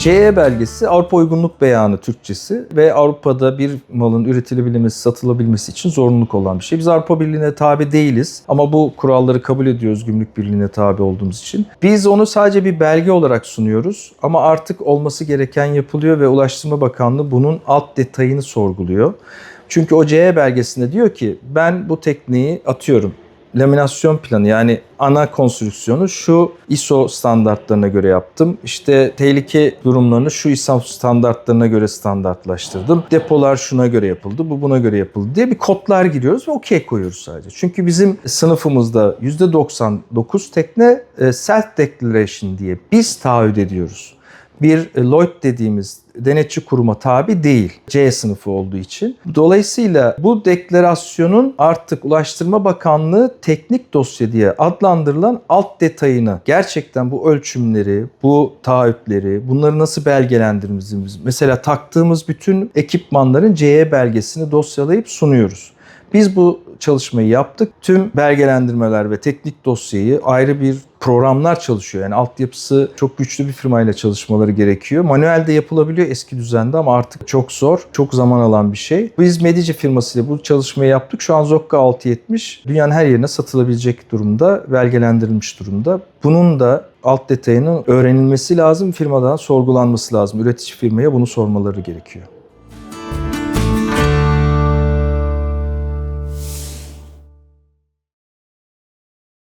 CE belgesi Avrupa Uygunluk Beyanı Türkçesi ve Avrupa'da bir malın üretilebilmesi, satılabilmesi için zorunluluk olan bir şey. Biz Avrupa Birliği'ne tabi değiliz ama bu kuralları kabul ediyoruz Gümrük Birliği'ne tabi olduğumuz için. Biz onu sadece bir belge olarak sunuyoruz ama artık olması gereken yapılıyor ve Ulaştırma Bakanlığı bunun alt detayını sorguluyor. Çünkü o CE belgesinde diyor ki ben bu tekniği atıyorum laminasyon planı yani ana konstrüksiyonu şu ISO standartlarına göre yaptım. İşte tehlike durumlarını şu ISO standartlarına göre standartlaştırdım. Depolar şuna göre yapıldı, bu buna göre yapıldı diye bir kodlar giriyoruz ve okey koyuyoruz sadece. Çünkü bizim sınıfımızda %99 tekne e, self declaration diye biz taahhüt ediyoruz bir e, Lloyd dediğimiz denetçi kuruma tabi değil. C sınıfı olduğu için. Dolayısıyla bu deklarasyonun artık Ulaştırma Bakanlığı teknik dosya diye adlandırılan alt detayını gerçekten bu ölçümleri, bu taahhütleri, bunları nasıl belgelendirdiğimiz, mesela taktığımız bütün ekipmanların CE belgesini dosyalayıp sunuyoruz. Biz bu çalışmayı yaptık. Tüm belgelendirmeler ve teknik dosyayı ayrı bir programlar çalışıyor. Yani altyapısı çok güçlü bir firmayla çalışmaları gerekiyor. Manuelde yapılabiliyor eski düzende ama artık çok zor, çok zaman alan bir şey. Biz Medici firmasıyla bu çalışmayı yaptık. Şu an Zokka 670 dünyanın her yerine satılabilecek durumda, belgelendirilmiş durumda. Bunun da alt detayının öğrenilmesi lazım, firmadan sorgulanması lazım. Üretici firmaya bunu sormaları gerekiyor.